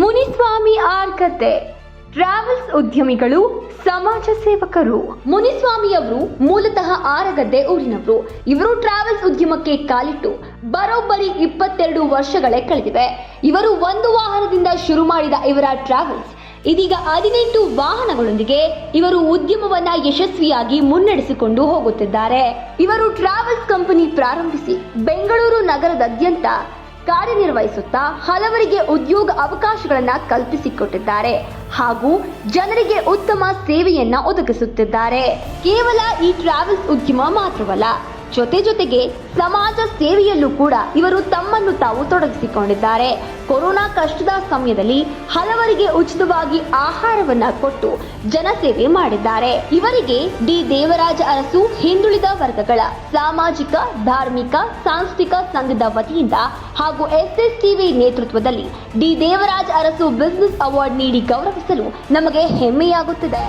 Muniswamy ಆರ್ಕತೆ. Travels ಉದ್ಯಮಿಗಳು, ಸಮಾಜ ಸೇವಕರು. ಮುನಿಸ್ವಾಮಿಯವರು ಮೂಲತಃ ಆರಗದ್ದೆ ಊರಿನವರು. ಇವರು ಟ್ರಾವೆಲ್ಸ್ ಉದ್ಯಮಕ್ಕೆ ಕಾಲಿಟ್ಟು ಬರೋಬ್ಬರಿ ಇಪ್ಪತ್ತೆರಡು ವರ್ಷಗಳೇ ಕಳೆದಿವೆ. ಇವರು ಒಂದು ವಾಹನದಿಂದ ಶುರು ಮಾಡಿದ ಇವರ ಟ್ರಾವೆಲ್ಸ್, ಇದೀಗ ಹದಿನೆಂಟು ವಾಹನಗಳೊಂದಿಗೆ ಇವರು ಉದ್ಯಮವನ್ನ ಯಶಸ್ವಿಯಾಗಿ ಮುನ್ನಡೆಸಿಕೊಂಡು ಹೋಗುತ್ತಿದ್ದಾರೆ. ಇವರು ಟ್ರಾವೆಲ್ಸ್ ಕಂಪನಿ ಪ್ರಾರಂಭಿಸಿ ಬೆಂಗಳೂರು ನಗರದಾದ್ಯಂತ ಕಾರ್ಯನಿರ್ವಹಿಸುತ್ತಾ ಹಲವರಿಗೆ ಉದ್ಯೋಗ ಅವಕಾಶಗಳನ್ನು ಕಲ್ಪಿಸಿಕೊಟ್ಟಿದ್ದಾರೆ ಹಾಗೂ ಜನರಿಗೆ ಉತ್ತಮ ಸೇವೆಯನ್ನ ಒದಗಿಸುತ್ತಿದ್ದಾರೆ. ಕೇವಲ ಈ ಟ್ರಾವೆಲ್ಸ್ ಉದ್ಯಮ ಮಾತ್ರವಲ್ಲ ಜೊತೆ ಜೊತೆಗೆ ಸಮಾಜ ಸೇವೆಯಲ್ಲೂ ಕೂಡ ಇವರು ತಮ್ಮನ್ನು ತಾವು ತೊಡಗಿಸಿಕೊಂಡಿದ್ದಾರೆ. ಕೊರೋನಾ ಕಷ್ಟದ ಸಮಯದಲ್ಲಿ ಹಲವರಿಗೆ ಉಚಿತವಾಗಿ ಆಹಾರವನ್ನ ಕೊಟ್ಟು ಜನಸೇವೆ ಮಾಡಿದ್ದಾರೆ. ಇವರಿಗೆ ಡಿ ದೇವರಾಜ ಅರಸು ಹಿಂದುಳಿದ ವರ್ಗಗಳ ಸಾಮಾಜಿಕ, ಧಾರ್ಮಿಕ, ಸಾಂಸ್ಥಿಕ ಸಂಘದ ವತಿಯಿಂದ ಹಾಗೂ ಎಸ್ಎಸ್ಟಿವಿ ನೇತೃತ್ವದಲ್ಲಿ D Devaraj Urs business award ನೀಡಿ ಗೌರವಿಸಲು ನಮಗೆ ಹೆಮ್ಮೆಯಾಗುತ್ತಿದೆ.